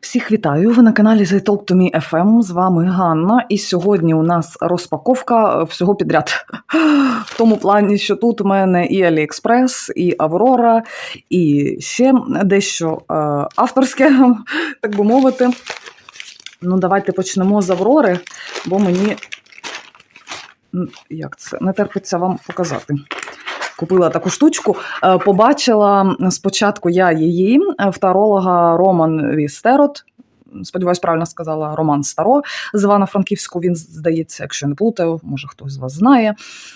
Всіх вітаю! Ви на каналі The Talk to Me FM. З вами Ганна. І сьогодні у нас розпаковка всього підряд. В тому плані, що тут у мене і AliExpress, і Аврора, і ще дещо е, авторське, так би мовити. Ну, давайте почнемо з Аврори, бо мені як це не терпиться вам показати. Купила таку штучку. Е, Побачила спочатку я її е, в таролога Роман Вістерот. Сподіваюсь, правильно сказала Роман Старо з Івано-Франківську. Він здається, якщо не плутаю, може хтось з вас знає.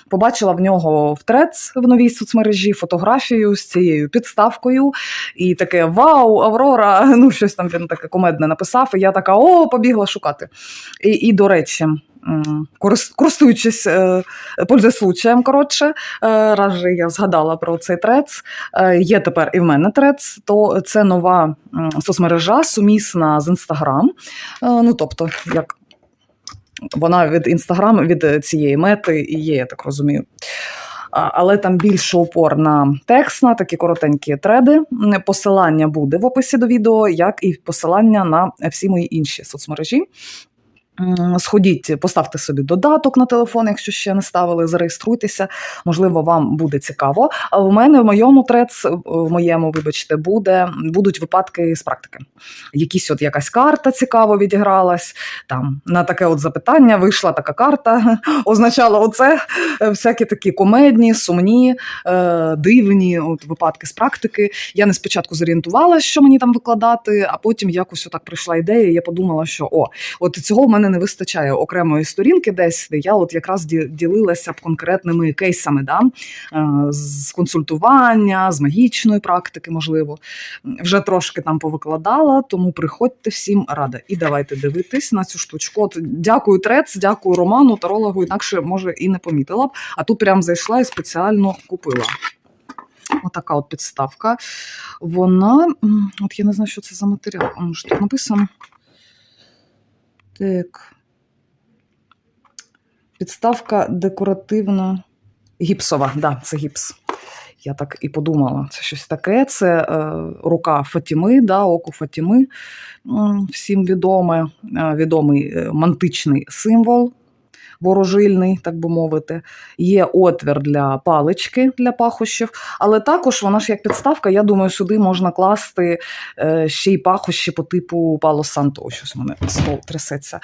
Побачила в нього в трец в новій соцмережі фотографію з цією підставкою. І таке Вау, Аврора! Ну, щось там він таке комедне написав. І я така: о, побігла шукати. І, і до речі. Користуючись е, пользуясь случаєм, коротше, е, раз же я згадала про цей трец. Е, Є тепер і в мене трец, то це нова соцмережа, сумісна з Інстаграм. Ну, тобто, як вона від Інстаграм, від цієї мети і є, я так розумію. Але там більше упор на текст, на такі коротенькі треди. Посилання буде в описі до відео, як і посилання на всі мої інші соцмережі. Сходіть, поставте собі додаток на телефон, якщо ще не ставили, зареєструйтеся. Можливо, вам буде цікаво. А в мене в моєму трец, в моєму, вибачте, буде будуть випадки з практики. Якісь от якась карта цікаво відігралась. Там на таке от запитання вийшла така карта, означала оце. Е, Всякі такі комедні, сумні, е, дивні от випадки з практики. Я не спочатку зорієнтувалася, що мені там викладати, а потім якось отак прийшла ідея. Я подумала, що о, от цього в мене не вистачає окремої сторінки, десь де я от якраз ділилася б конкретними кейсами, да? е, з консультування, з магічної практики, можливо. Вже трошки там повикладала, тому приходьте всім рада. І давайте дивитись на цю штучку. От дякую Трец, дякую Роману, тарологу, інакше може і не помітила б. А тут прям зайшла і спеціально купила. Отака от підставка. Вона, от я не знаю, що це за матеріал. Ну, що тут написано. Так. Підставка декоративна. Гіпсова, да, це гіпс. Я так і подумала, це щось таке. Це е, рука Фатіми, да, око Фатіми, всім відоме, е, відомий е, мантичний символ, ворожильний, так би мовити. Є отвір для палички для пахощів, але також вона ж як підставка, я думаю, сюди можна класти е, ще й пахощі по типу Пало Санто. Ось щось у мене стол трясеться.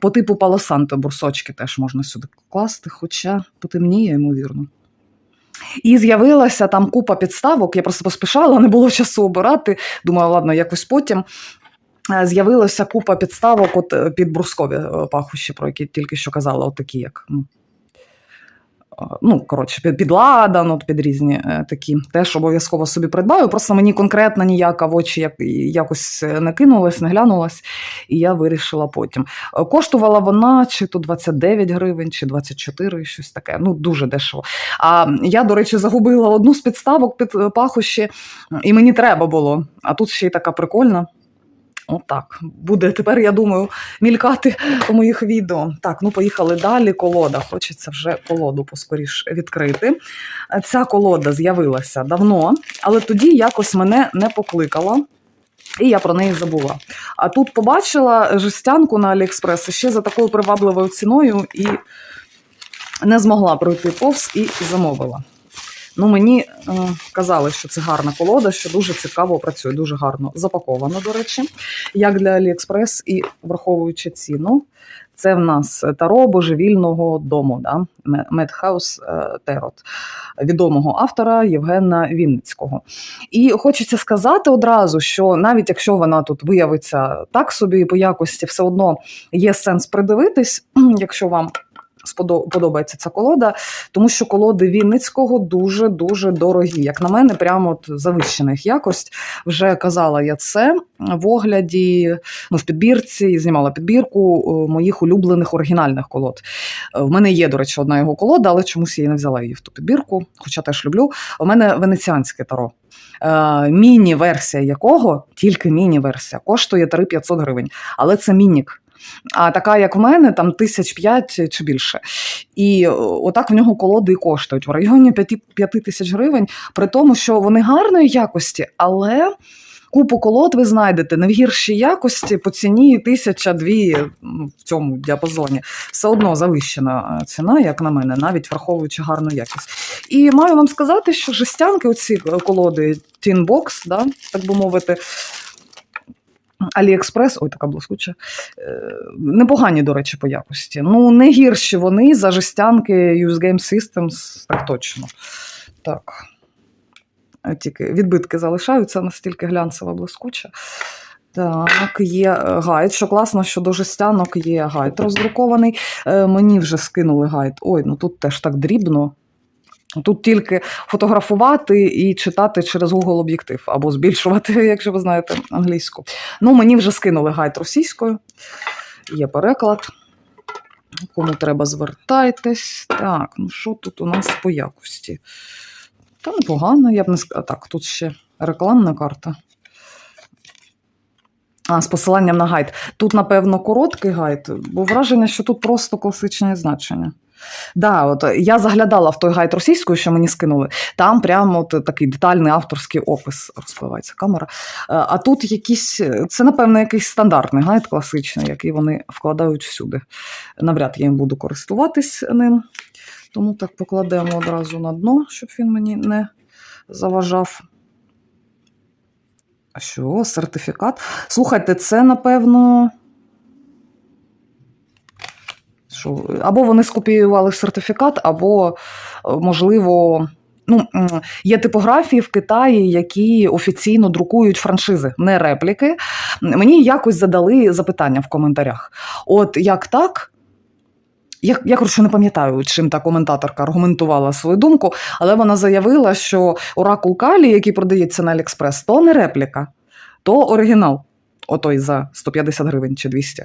По типу Пало Санто бурсочки теж можна сюди класти, хоча потемніє, ймовірно. І з'явилася там купа підставок. Я просто поспішала, не було часу обирати. Думаю, ладно, якось потім. Е, З'явилася купа підставок от е, під брускові е, пахощі, про які тільки що казала, от такі, як. ну, Ну, коротше, під, ладан, от під різні такі. Теж обов'язково собі придбаю. Просто мені конкретно ніяка в очі як, якось не кинулась, не глянулась, і я вирішила потім. Коштувала вона чи то 29 гривень, чи 24, щось таке. Ну, дуже дешево. А я, до речі, загубила одну з підставок під пахощі, і мені треба було. А тут ще й така прикольна. Отак. Буде тепер, я думаю, мількати у моїх відео. Так, ну поїхали далі. Колода. Хочеться вже колоду поскоріш відкрити. Ця колода з'явилася давно, але тоді якось мене не покликала. І я про неї забула. А тут побачила жестянку на Аліекспрес ще за такою привабливою ціною і не змогла пройти повз і замовила. Ну, мені е, казали, що це гарна колода, що дуже цікаво працює, дуже гарно запаковано, до речі, як для Аліекспрес, і враховуючи ціну, це в нас таро божевільного дому, да? Медхаус Терот, відомого автора Євгена Вінницького. І хочеться сказати одразу, що навіть якщо вона тут виявиться так собі по якості, все одно є сенс придивитись, якщо вам подобається ця колода, тому що колоди Вінницького дуже дуже дорогі. Як на мене, прямо от завищених якость. Вже казала я це в огляді, ну в підбірці, знімала підбірку е, моїх улюблених оригінальних колод. Е, В мене є, до речі, одна його колода, але чомусь я не взяла її в ту підбірку, хоча теж люблю. У мене венеціанське таро. Е, Міні-версія якого, тільки міні-версія, коштує 3500 гривень. Але це мінік. А така, як в мене, там тисяч п'ять чи більше. І отак в нього колоди коштують в районі 5 тисяч гривень, при тому, що вони гарної якості, але Купу колод ви знайдете не в гіршій якості по ціні тисяча-дві ну, в цьому діапазоні. Все одно завищена ціна, як на мене, навіть враховуючи гарну якість. І маю вам сказати, що жестянки, оці колоди Box, да, так би мовити, Аліекспрес, ой, така блискуча, е, непогані, до речі, по якості. Ну, не гірші вони за жестянки Use Game Systems, так точно. Так. Е, Тільки відбитки залишаються настільки глянцева блискуча. Так, є е, гайд. Що класно, що до жестянок є гайд роздрукований. Мені вже скинули гайд. Ой, ну тут теж так дрібно. Тут тільки фотографувати і читати через Google об'єктив або збільшувати, якщо ви знаєте англійську. Ну, мені вже скинули гайд російською. Є переклад. Кому треба, звертайтесь. Так, ну що тут у нас по якості? Та непогано, я б не сказала. Так, тут ще рекламна карта. А, з посиланням на гайд. Тут, напевно, короткий гайд, бо враження, що тут просто класичне значення. Да, от я заглядала в той гайд російською, що мені скинули. Там прямо от такий детальний авторський опис розпливається камера. Е, А тут якийсь, це, напевно, якийсь стандартний гайд класичний, який вони вкладають всюди. Навряд я їм буду користуватись ним. Тому так покладемо одразу на дно, щоб він мені не заважав. А що, сертифікат? Слухайте, це, напевно. Що, або вони скопіювали сертифікат, або, е, можливо, ну, є типографії в Китаї, які офіційно друкують франшизи, не репліки. Мені якось задали запитання в коментарях. От як так? Я, я коротше, не пам'ятаю, чим та коментаторка аргументувала свою думку, але вона заявила, що оракул Калі, який продається на Аліекспрес, то не репліка, то оригінал. Отой за 150 гривень чи 200.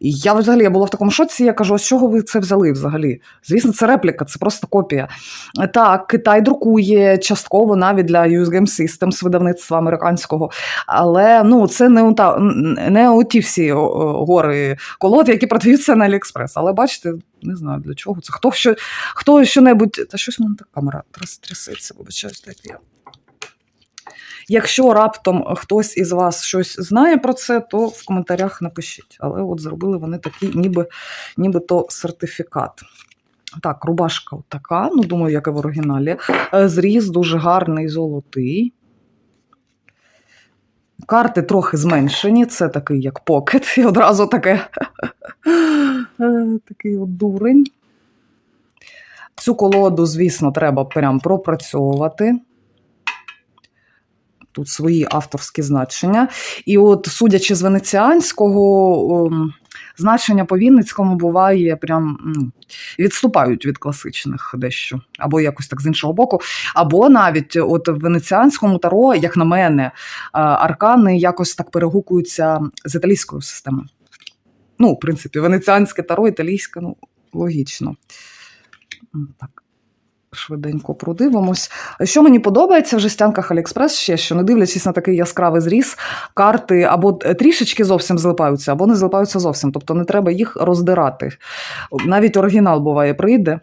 І я взагалі я була в такому шоці, я кажу, з чого ви це взяли взагалі? Звісно, це репліка, це просто копія. Так, Китай друкує частково навіть для Use Game Systems видавництва американського, але ну, це не, та, не у ті всі гори колод, які продаються на Аліекспрес. Але бачите, не знаю для чого це. Хто що, хто що-небудь. Та щось в мене так камера тряс- трясеться, вибачаюсь, так я. Якщо раптом хтось із вас щось знає про це, то в коментарях напишіть. Але от зробили вони такий, ніби, нібито сертифікат. Так, рубашка така, ну думаю, як і в оригіналі. Е, Зріз дуже гарний, золотий. Карти трохи зменшені, це такий як покет, і одразу таке е, такий от дурень. Цю колоду, звісно, треба прям пропрацьовувати. Тут свої авторські значення. І от, судячи з венеціанського, ем, значення по Вінницькому буває прям відступають від класичних дещо, або якось так з іншого боку. Або навіть от в венеціанському таро, як на мене, е, аркани якось так перегукуються з італійською системою. Ну, в принципі, венеціанське таро, італійське, ну, логічно. Так. Швиденько продивимось. Що мені подобається в жестянках Аліекспрес ще, що не дивлячись на такий яскравий зріз, карти або трішечки зовсім злипаються, або не злипаються зовсім. Тобто не треба їх роздирати. Навіть оригінал буває, прийде,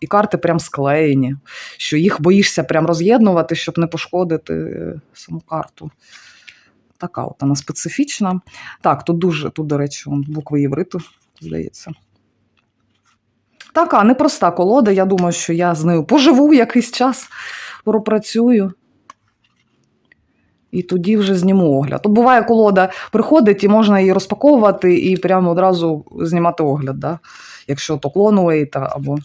і карти прям склеєні, що їх боїшся прям роз'єднувати, щоб не пошкодити е, саму карту. Така от вона специфічна. Так, тут дуже, тут, до речі, букви євриту, здається. Така непроста колода. Я думаю, що я з нею поживу якийсь час, пропрацюю. І тоді вже зніму огляд. Тут буває, колода приходить і можна її розпаковувати і прямо одразу знімати огляд, да? якщо то клонуейта або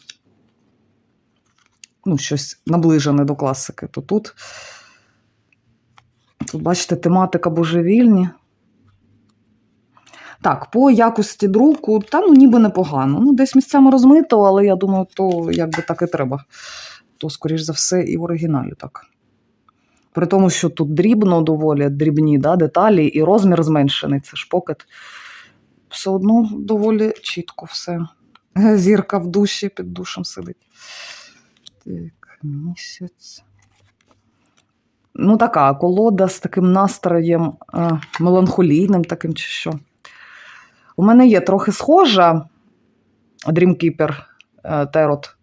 ну, щось наближене до класики, то тут, тут бачите, тематика божевільні. Так, по якості друку, та ну ніби непогано. Ну, десь місцями розмито, але я думаю, то якби так і треба. То, скоріш за все, і в оригіналі так. При тому, що тут дрібно доволі дрібні да, деталі, і розмір зменшений, це ж покет. Все одно доволі чітко все. Зірка в душі під душем сидить. Так, місяць. Ну, така колода з таким настроєм е, меланхолійним, таким чи що. У мене є трохи схожа Dreamkeeper Терот.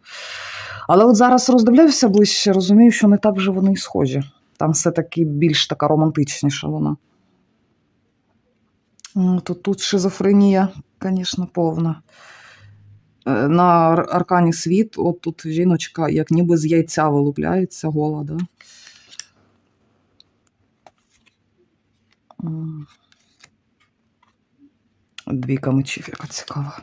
Але от зараз роздивляюся ближче, розумію, що не так вже вони й схожі. Там все-таки більш така романтичніша вона. То тут шизофренія, звісно, повна. Е, На аркані світ, от тут жіночка, як ніби з яйця вилупляється гола, да? Двійка мечів, яка цікава.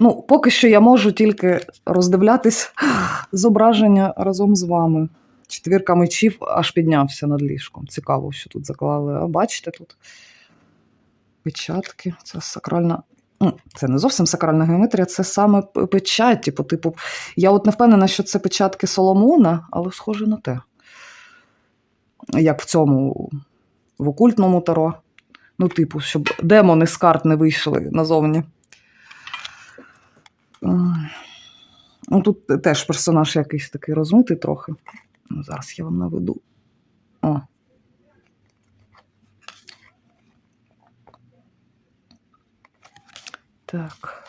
Ну, поки що я можу тільки роздивлятись зображення разом з вами. Четвірка мечів аж піднявся над ліжком. Цікаво, що тут заклали. А бачите тут печатки. Це сакральна. Ну, Це не зовсім сакральна геометрія, це саме печаті. По типу, я от не впевнена, що це печатки Соломона, але схоже на те. Як в цьому в окультному таро. Ну, типу, щоб демони з карт не вийшли назовні. Ну, тут теж персонаж якийсь такий розмитий трохи. Ну, зараз я вам наведу. О. Так.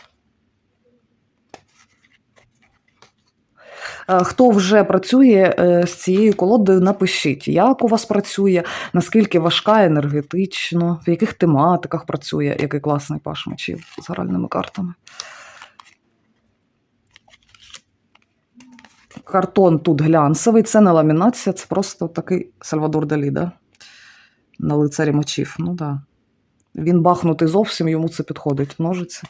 Хто вже працює е, з цією колодою, напишіть, як у вас працює, наскільки важка енергетично, в яких тематиках працює, який класний паш мечів з гральними картами. Картон тут глянцевий, це не ламінація, це просто такий Сальвадор Далі, да? на лицарі мечів. Ну да. Він бахнутий зовсім, йому це підходить, ножиці.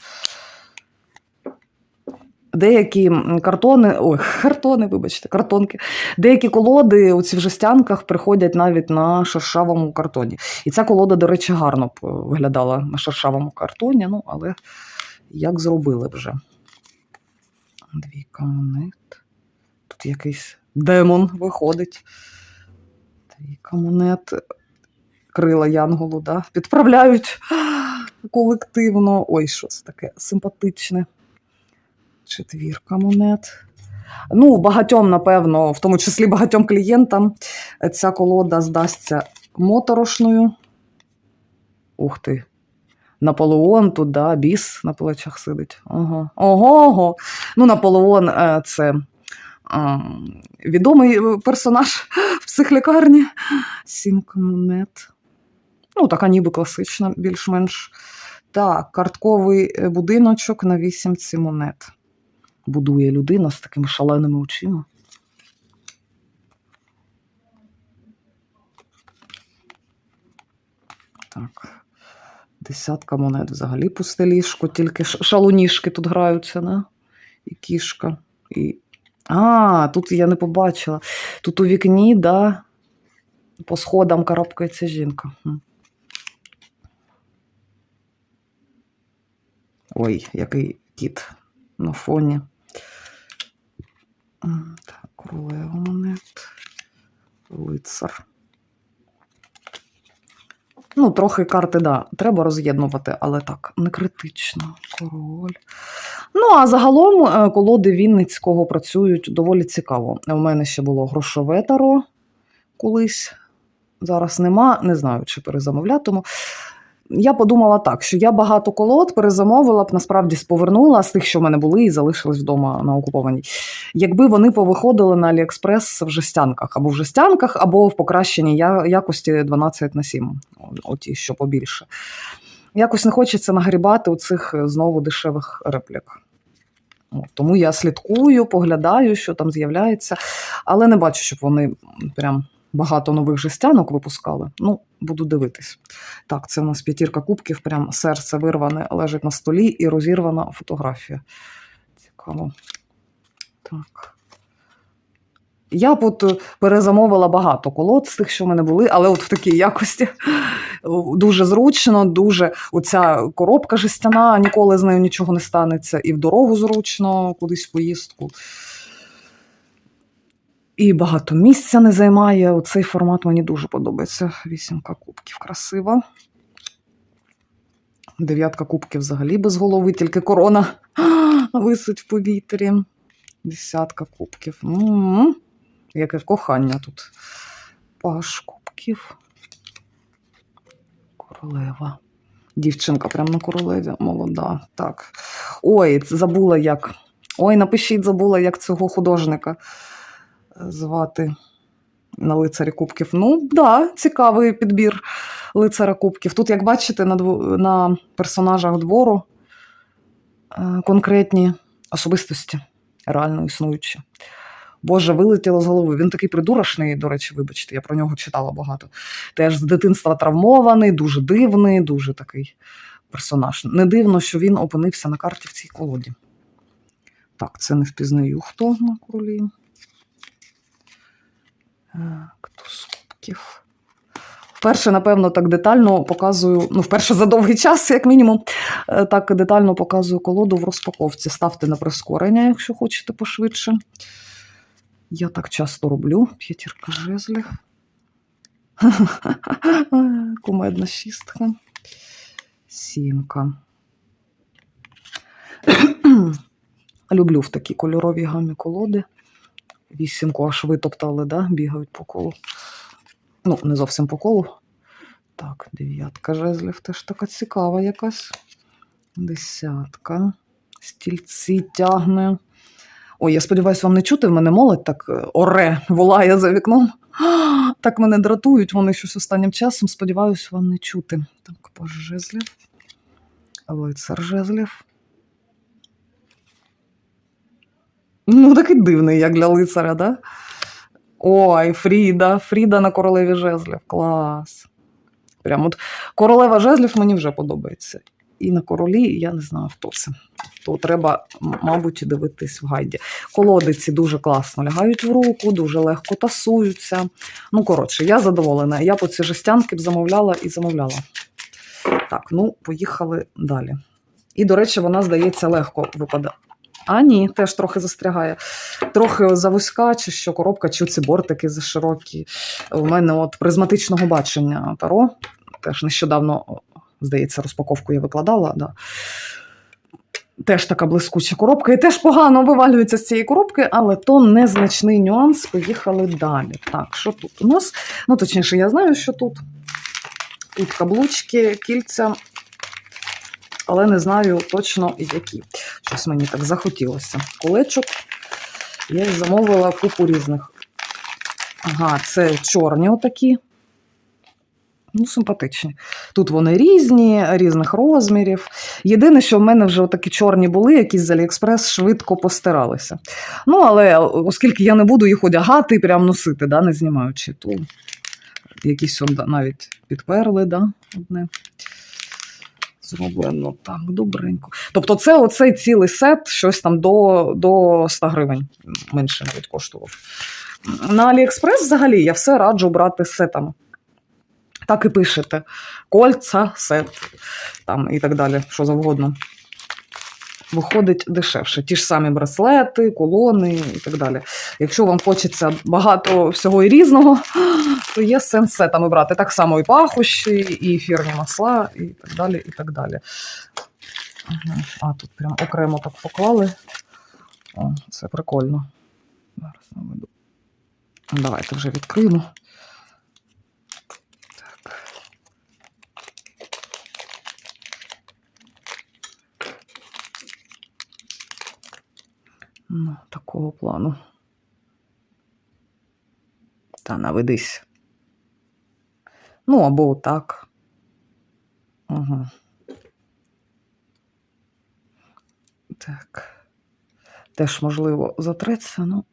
Деякі картони, ой, картони, вибачте, картонки. Деякі колоди у цих жестянках приходять навіть на шершавому картоні. І ця колода, до речі, гарно виглядала на шершавому картоні, ну, але як зробили вже. Двійка монет. Тут якийсь демон виходить. Двійка монет. Крила Янголу, да? підправляють колективно. Ой, що це таке симпатичне. Четвірка монет. Ну, багатьом, напевно, в тому числі багатьом клієнтам, ця колода здасться моторошною. Ух ти. Наполеон тут, да, біс на плечах сидить. Ого. Ого. Ну, Наполеон е, це відомий персонаж в психлікарні. Сімка монет. Ну, така ніби класична, більш-менш. Так, картковий е, будиночок на вісімці монет. Будує людина з такими шаленими очима. Так. Десятка монет взагалі пусте ліжко, тільки шалуніжки тут граються, да? І кішка. І... А, тут я не побачила. Тут у вікні, да, по сходам карабкається жінка. Ой, який кіт на фоні. Так, королева монет. Лицар. Ну, трохи карти, да, треба роз'єднувати, але так, не критично. Король. Ну, а загалом е, колоди Вінницького працюють доволі цікаво. У мене ще було грошове таро колись. Зараз нема, не знаю, чи перезамовлятиму. Я подумала так, що я багато колод перезамовила б, насправді сповернула з тих, що в мене були, і залишились вдома на окупованій. Якби вони повиходили на Аліекспрес в жестянках, або в жестянках, або в покращеній я- якості 12 на 7, оті, що побільше. Якось не хочеться нагрібати у цих е, знову дешевих реплік. Тому я слідкую, поглядаю, що там з'являється, але не бачу, щоб вони прям багато нових жестянок випускали. Ну, буду дивитись. Так, це у нас п'ятірка кубків, прям серце вирване, лежить на столі і розірвана фотографія. Цікаво. Так. Я б от е, перезамовила багато колод з тих, що в мене були, але от в такій якості дуже зручно, дуже оця коробка жестяна, ніколи з нею нічого не станеться, і в дорогу зручно, кудись в поїздку. І багато місця не займає. Оцей формат мені дуже подобається. Вісімка кубків красива. Дев'ятка кубків взагалі без голови, тільки корона висить в повітрі. Десятка кубків. М-м-м. Яке кохання тут. Паш кубків. Королева. Дівчинка прямо на королеві, молода. Так. Ой, забула як. Ой, напишіть, забула, як цього художника звати. на лицарі кубків. Ну, да, цікавий підбір лицаря кубків. Тут, як бачите, на, дво- на персонажах двору е, конкретні особистості, реально існуючі. Боже, вилетіло з голови. Він такий придурашний, до речі, вибачте, я про нього читала багато. Теж з дитинства травмований, дуже дивний, дуже такий персонаж. Не дивно, що він опинився на карті в цій колоді. Так, це не впізнаю, хто на королі. Так, туз кубків. Вперше, напевно, так детально показую, ну, вперше за довгий час, як мінімум, е, так детально показую колоду в розпаковці. Ставте на прискорення, якщо хочете пошвидше. Я так часто роблю. П'ятірка жезлів. Кумедна шістка. Сімка. Люблю в такій кольоровій гамі колоди. Вісімку аж витоптали, да? бігають по колу. Ну, не зовсім по колу. Так, дев'ятка жезлів теж така цікава якась. Десятка. Стільці тягне. Ой, я сподіваюся, вам не чути. В мене молодь так е, оре, волає за вікном. Так мене дратують вони щось останнім часом. Сподіваюся, вам не чути. Так, паж жезлів. Лицар жезлів. Ну, такий дивний, як для лицаря, да? Ой, Фріда, Фріда на королеві жезлів. Клас. Прям от королева жезлів мені вже подобається. І на королі я не знаю, хто це. То треба, мабуть, дивитись в гайді. Колодиці дуже класно лягають в руку, дуже легко тасуються. Ну, коротше, я задоволена. Я по ці жестянки б замовляла і замовляла. Так, ну, поїхали далі. І, до речі, вона, здається, легко випадає. А ні, теж трохи застрягає. Трохи завузька, чи що коробка, чи ці бортики заширокі. У мене от призматичного бачення таро. Теж нещодавно, здається, розпаковку я викладала. Да. Теж така блискуча коробка, і теж погано вивалюється з цієї коробки, але то незначний нюанс. Поїхали далі. Так, що тут у нас? Ну, точніше, я знаю, що тут. Тут каблучки, кільця, але не знаю точно які. Щось мені так захотілося. Колечок. Я замовила купу різних. Ага, це чорні отакі. Ну, симпатичні. Тут вони різні, різних розмірів. Єдине, що в мене вже такі чорні були, якісь з Аліекспрес швидко постиралися. Ну, але оскільки я не буду їх одягати і прям носити, да, не знімаючи, то якісь навіть підперли, да, одне. Зроблено так, добренько. Тобто, це оцей цілий сет, щось там до, до 100 гривень менше навіть коштував. На Аліекспрес взагалі я все раджу брати сетами. Так і пишете: кольца, сет там і так далі, що завгодно. Виходить дешевше. Ті ж самі браслети, колони і так далі. Якщо вам хочеться багато всього і різного, то є сенс сетами брати. Так само і пахощі, і ефірні масла, і так далі. і так далі. А, тут прям окремо так поклали. О, це прикольно. Зараз наведу. Давайте вже відкриємо. Так. Ну, такого плану. Та наведись. Ну, або отак. Ага. Так. Теж, можливо, затреться, ну.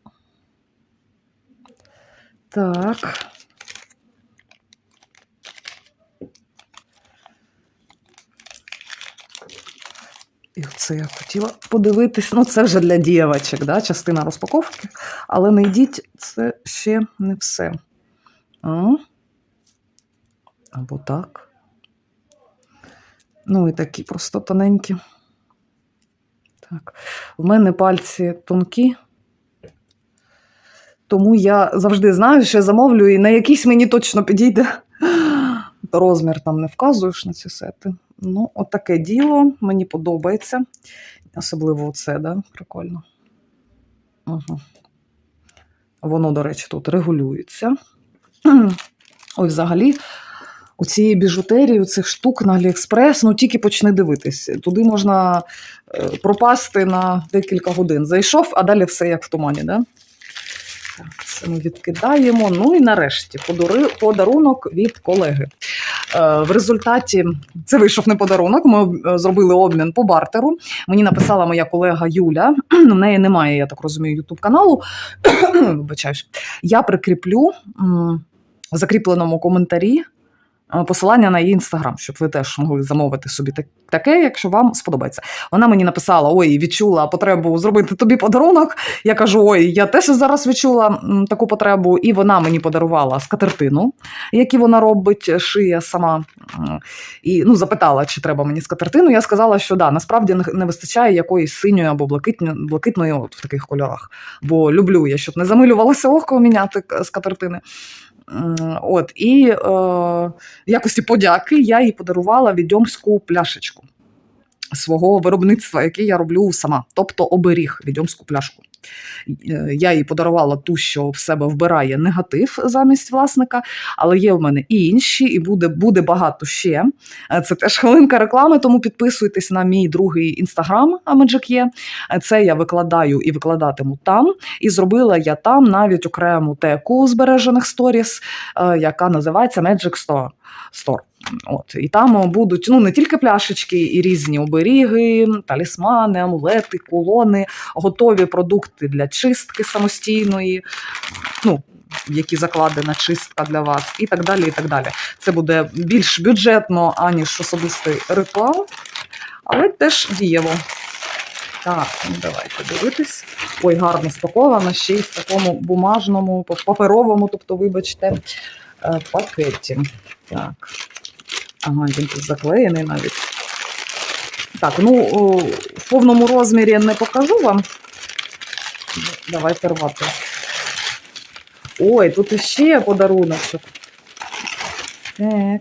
Так. І це я хотіла подивитись. Ну, це вже для дівчаток, да? частина розпаковки. Але не йдіть, це ще не все. А? Або так. Ну, і такі просто тоненькі. Так. В мене пальці тонкі. Тому я завжди знаю, що я замовлю, і на якийсь мені точно підійде. Розмір там не вказуєш на ці сети. Ну, от таке діло, мені подобається. Особливо оце, да? прикольно. Угу. Воно, до речі, тут регулюється. Ой, взагалі, у цієї біжутерії, у цих штук на Аліекспрес, ну тільки почни дивитись. Туди можна е, пропасти на декілька годин. Зайшов, а далі все як в тумані, да? Так, це ми відкидаємо. Ну і нарешті подарунок від колеги. Е, в результаті це вийшов не подарунок. Ми е, зробили обмін по бартеру. Мені написала моя колега Юля. В неї немає, я так розумію, ютуб каналу. Вибачаюсь. Я прикріплю закріпленому коментарі посилання на її інстаграм, щоб ви теж могли замовити собі таке, якщо вам сподобається. Вона мені написала: Ой, відчула потребу зробити тобі подарунок. Я кажу: Ой, я теж зараз відчула таку потребу, і вона мені подарувала скатертину, які вона робить, шиє сама. І ну, запитала, чи треба мені скатертину. Я сказала, що да, насправді не- вистачає якоїсь синьої або блакитньої, блакитної от в таких кольорах. Бо люблю я, щоб не замилювалося око міняти к- скатертини. От, і е, в якості подяки я їй подарувала відьомську пляшечку свого виробництва, яке я роблю сама, тобто оберіг відьомську пляшку. Е, Я їй подарувала ту, що в себе вбирає негатив замість власника, але є в мене і інші, і буде, буде багато ще. Е, Це теж хвилинка реклами, тому підписуйтесь на мій другий інстаграм Magic є. Е, Це я викладаю і викладатиму там. І зробила я там навіть окрему теку збережених сторіс, яка називається Magic Store. Store. От, і там будуть ну не тільки пляшечки, і різні оберіги, талісмани, амулети, кулони, готові продукти для чистки самостійної, ну, які закладена чистка для вас, і так далі. і так далі. Це буде більш бюджетно, аніж особистий ритуал, але теж дієво. Так, ну давайте дивитись. Ой, гарно спаковано, ще й в такому бумажному, паперовому, тобто, вибачте, е, пакеті. Так. Ага, він тут заклеєний навіть. Так, ну в повному розмірі не покажу вам. Давайте рвати. Ой, тут іще подаруночок. Так.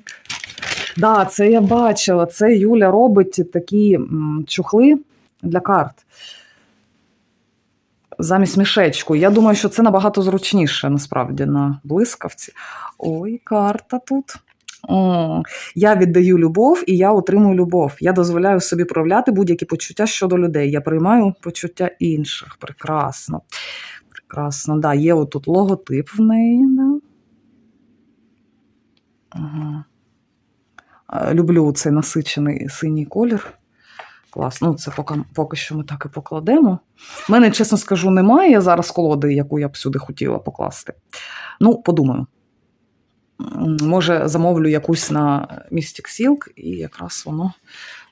Да, це я бачила. Це Юля робить такі чухли для карт. Замість мішечку. Я думаю, що це набагато зручніше, насправді, на блискавці. Ой, карта тут. О, я віддаю любов і я отримую любов. Я дозволяю собі проявляти будь-які почуття щодо людей. Я приймаю почуття інших. Прекрасно. Прекрасно. Да, є отут логотип в неї. Да. Ага. Е, Люблю цей насичений синій колір. Клас. Ну, це поки, поки що ми так і покладемо. У мене, чесно скажу, немає зараз колоди, яку я б сюди хотіла покласти. Ну, подумаю. Може, замовлю якусь на Mystic Silk, і якраз воно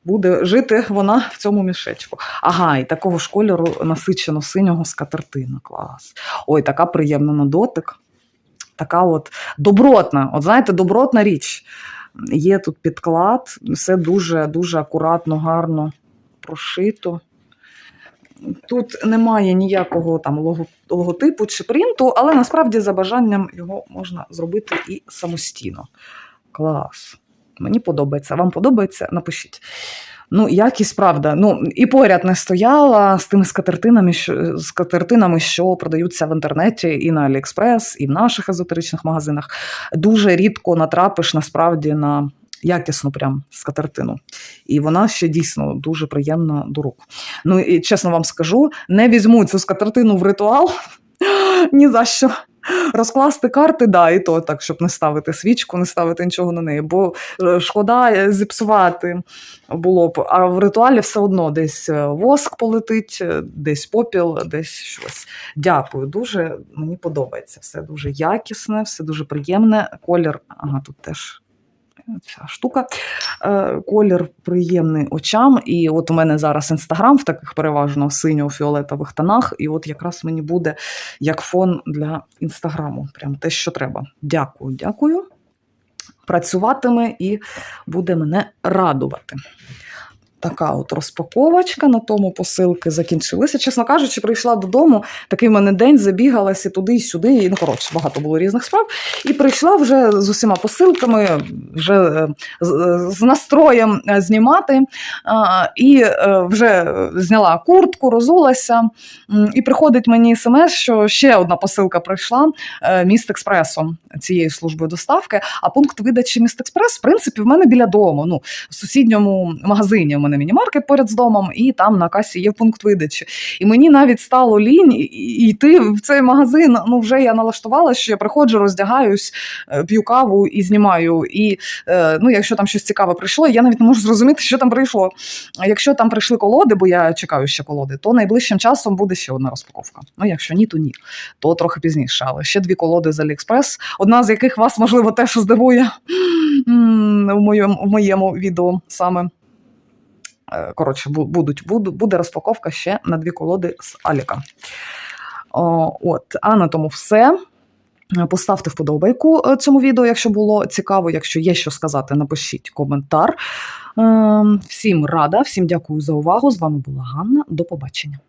буде жити вона в цьому мішечку. Ага, і такого ж кольору насичено синього скатертина. Клас. Ой, така приємна на дотик. Така от добротна. От знаєте, добротна річ. Є тут підклад, все дуже дуже акуратно, гарно прошито. Тут немає ніякого там логотипу чи принту, але насправді за бажанням його можна зробити і самостійно. Клас. Мені подобається. Вам подобається? Напишіть. Ну, якість, правда. Ну, і поряд не стояла з тими скатертинами, що, скатертинами, що продаються в інтернеті, і на Аліекспрес, і в наших езотеричних магазинах. Дуже рідко натрапиш насправді на якісну прям скатертину. І вона ще дійсно дуже приємна до рук. Ну і чесно вам скажу, не візьму цю скатертину в ритуал ні за що. Розкласти карти, да, і то так, щоб не ставити свічку, не ставити нічого на неї, бо е, шкода е, зіпсувати було б. А в ритуалі все одно десь е, воск полетить, десь попіл, десь щось. Дякую, дуже мені подобається. Все дуже якісне, все дуже приємне. Колір, ага, тут теж ця штука. Е, Колір приємний очам. І от у мене зараз інстаграм в таких переважно синьо-фіолетових тонах. І от якраз мені буде як фон для інстаграму. Прям те, що треба. Дякую, дякую. Працюватиме і буде мене радувати. Така от розпаковочка на тому посилки закінчилися. Чесно кажучи, прийшла додому. Такий в мене день забігалася туди і сюди. І, ну, коротше, багато було різних справ. І прийшла вже з усіма посилками, вже е, з, з настроєм е, знімати. І е, вже зняла куртку, розулася. І приходить мені смс, що ще одна посилка прийшла е, міст експресом цією службою доставки. А пункт видачі міст експрес, в принципі, в мене біля дому. Ну, в сусідньому магазині мене міні-маркет поряд з домом, і там на касі є пункт видачі. І мені навіть стало лінь йти в цей магазин. Ну, вже я налаштувала, що я приходжу, роздягаюсь, е, п'ю каву і знімаю. І е, ну, якщо там щось цікаве прийшло, я навіть не можу зрозуміти, що там прийшло. Якщо там прийшли колоди, бо я чекаю ще колоди, то найближчим часом буде ще одна розпаковка. Ну, якщо ні, то ні, то трохи пізніше. Але ще дві колоди з Aliexpress, одна з яких вас, можливо, теж здивує в моєму відео саме. Е, Коротше, будуть, буде розпаковка ще на дві колоди з Аліка. От, а на тому все. Поставте вподобайку е, цьому відео, якщо було цікаво. Якщо є що сказати, напишіть коментар. Е, Всім рада, всім дякую за увагу. З вами була Ганна. До побачення.